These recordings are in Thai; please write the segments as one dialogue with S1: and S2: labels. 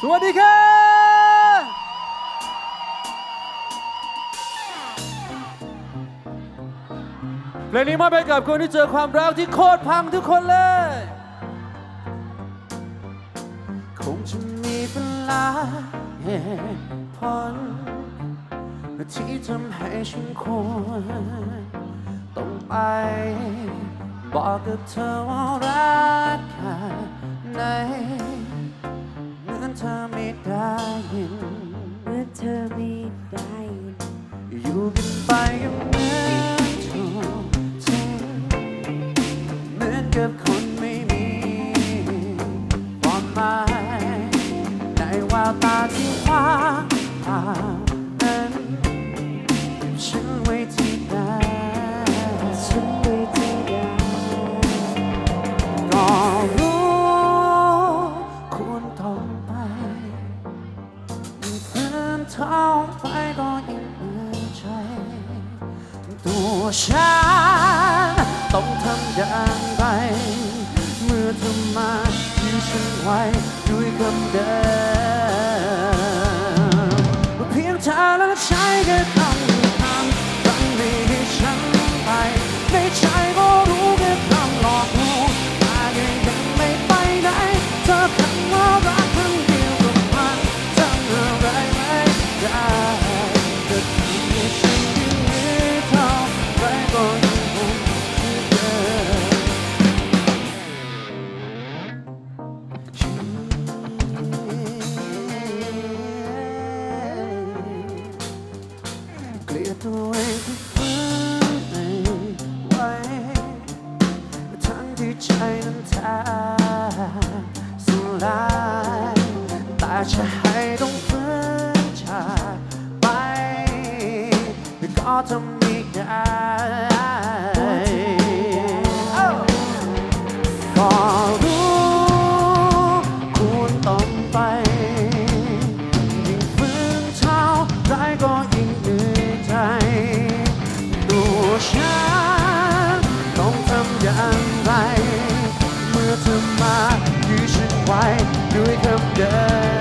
S1: สวัสดีครับเพลงนี้มอบให้กับคนที่เจอความรักที่โคตรพังทุกคนเลย คงจะมีเป็นหลาเหตุผลที่ทำให้ฉันควรต้องไป บอกกับเธอว่ารักแค่ไหน เธอไม่ได้ยิน
S2: เมื่อเธอไม่ได้ยิน
S1: อยู่กันไปก็เหมือนถูกทิ้งเหมือนกับคนไม่มีความหมายในแววตาที่ว่าผ่า ตัวฉันต้องทำอย่างไร เมื่อเธอมายืนฉันไว้ด้วยคำเดิมเพียงเธอและใช้กัน ลียดตัวเองที่ฝืนไว้ทั้งที่ใจนั้นแทบสลายแต่จะให้ต้องฝืนจากไปก็ทำไม่ได้ มายื้อฉันไว้ด้วยคำเดิม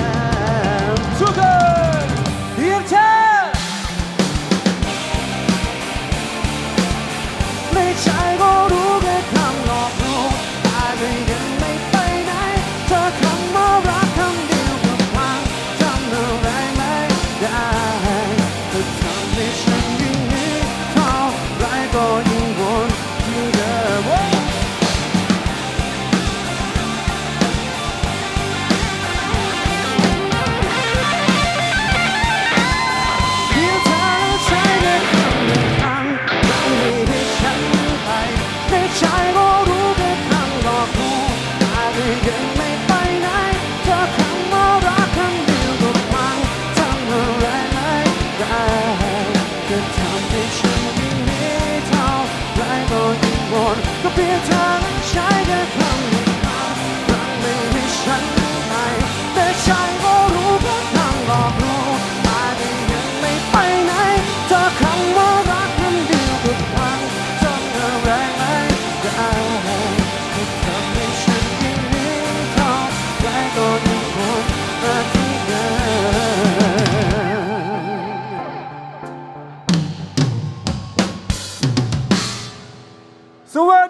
S1: ยังไม่ไปไหนเธอคำว่ารักขังดียวก็พังทำอะไรไม่ได้ சுவர்